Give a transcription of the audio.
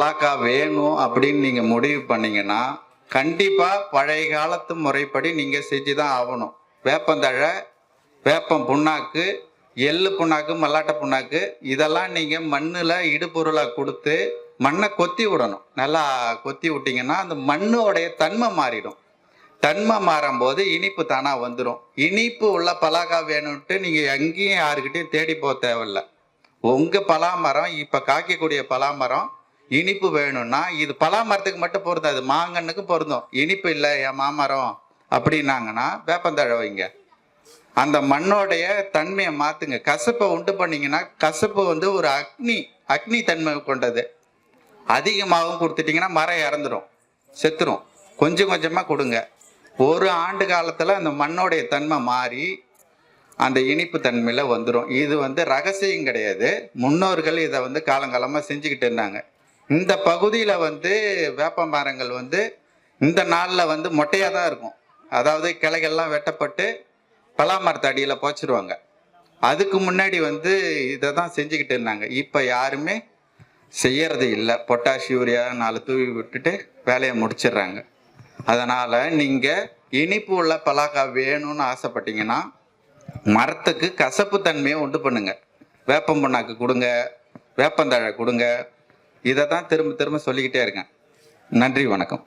பலாக்கா வேணும் அப்படின்னு நீங்க முடிவு பண்ணீங்கன்னா கண்டிப்பா பழைய காலத்து முறைப்படி நீங்க செஞ்சுதான் ஆகணும். வேப்பந்தழை வேப்பம் புண்ணாக்கு எள்ளு புண்ணாக்கு மல்லாட்டை புண்ணாக்கு இதெல்லாம் நீங்க மண்ணுல இடுபொருளாக கொடுத்து மண்ணை கொத்தி விடணும். நல்லா கொத்தி விட்டீங்கன்னா அந்த மண்ணோடைய தன்மை மாறிடும். தன்மை மாறும்போது இனிப்பு தானா வந்துடும் இனிப்பு உள்ள பலாக்கா வேணும்ட்டு நீங்க எங்கேயும் யாருக்கிட்டையும் தேடி போக தேவையில்ல. உங்க பலாமரம் இப்ப காய்க்கக்கூடிய பலாமரம் இனிப்பு வேணும்னா இது பலாமரத்துக்கு மட்டும் பொருந்தாது மாங்கன்னுக்கு பொருந்தும். இனிப்பு இல்லை என் மாமரம் அப்படின்னாங்கன்னா வேப்பந்தழை வைங்க. அந்த மண்ணோடைய தன்மையை மாற்றுங்க கசப்பை உண்டு பண்ணிங்கன்னா கசப்பு வந்து ஒரு அக்னி அக்னி தன்மை கொண்டது. அதிகமாகவும் கொடுத்துட்டிங்கன்னா மரம் இறந்துடும் செத்துரும். கொஞ்சம் கொஞ்சமாக கொடுங்க. ஒரு ஆண்டு காலத்தில் அந்த மண்ணோடைய தன்மை மாறி அந்த இனிப்பு தன்மையில் வந்துடும் இது வந்து ரகசியம் கிடையாது. முன்னோர்கள் இதை வந்து காலங்காலமாக செஞ்சுக்கிட்டு இருந்தாங்க. இந்த பகுதியில் வந்து வேப்ப மரங்கள் வந்து இந்த நாளில் வந்து மொட்டையாக தான் இருக்கும். அதாவது கிளைகள்லாம் வெட்டப்பட்டு பலாமரத்து அடியில் போச்சிருவாங்க. அதுக்கு முன்னாடி வந்து இதை தான் செஞ்சுக்கிட்டு இருந்தாங்க. இப்போ யாருமே செய்யறது இல்லை. பொட்டாஷ் யூரியா நாலு தூவி விட்டுட்டு வேலையை முடிச்சிடுறாங்க. அதனால் நீங்கள் இனிப்பு உள்ள பலாக்காய் வேணும்னு ஆசைப்பட்டீங்கன்னா மரத்துக்கு கசப்பு தன்மையை உண்டு பண்ணுங்க. வேப்பம் புண்ணாக்கு கொடுங்க வேப்பந்தழை கொடுங்க இதை தான் திரும்ப திரும்ப சொல்லிக்கிட்டே இருக்கேன். நன்றி வணக்கம்.